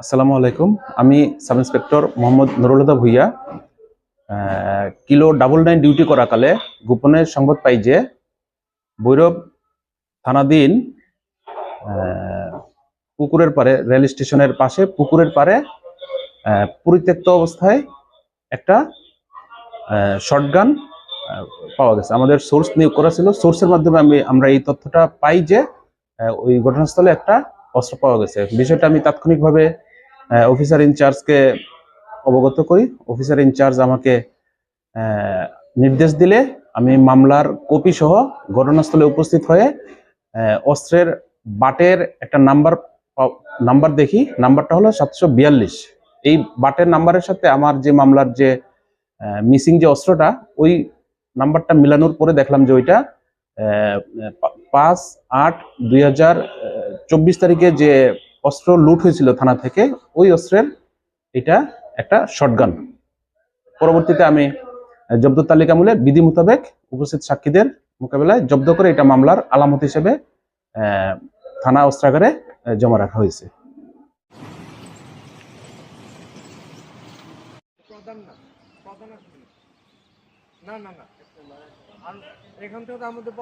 আসসালামু আলাইকুম। আমি sub inspector Mohammad Nurul Huda Bhuiyan kilo double nine duty করাকালে গোপনে সংবাদ পাই যে ভৈরব থানাধীন পুকুরের পারে রেল স্টেশনের পাশে পুকুরের পারে পরিত্যক্ত অবস্থায় একটা শর্টগান পাওয়া গেছে। আমাদের সোর্স নিয়োগ করা ছিল। সোর্সের মাধ্যমে আমি, আমরা এই তথ্যটা পাই যে ওই ঘটনাস্থলে একটা অস্ত্র পাওয়া গেছে। বিষয়টা আমি তাৎক্ষণিকভাবে অফিসার ইনচার্জকে অবগত করি। অফিসার ইনচার্জ আমাকে নির্দেশ দিলে আমি মামলার কপি সহ ঘটনাস্থলে উপস্থিত হয়ে অস্ত্রের বাটের একটা নাম্বার নাম্বার দেখি। নাম্বারটা হলো সাতশো বিয়াল্লিশ। এই বাটের নাম্বারের সাথে আমার যে মামলার যে মিসিং যে অস্ত্রটা, ওই নাম্বারটা মিলানোর পরে দেখলাম যে ওইটা পাঁচ আট দুই তারিখে যে অস্ত্র লুট হয়েছিল থানা থেকে ওই অস্ত্রের এটা একটা শটগান পরবর্তীতে আমি জব্দ তালিকা মূলে বিধি মোতাবেক উপস্থিত সাক্ষীদের মোকাবেলায় জব্দ করে এটা মামলার আলামত হিসেবে থানা অস্ত্রাগারে জমা রাখা হয়েছে না না না এখান থেকে আমাদের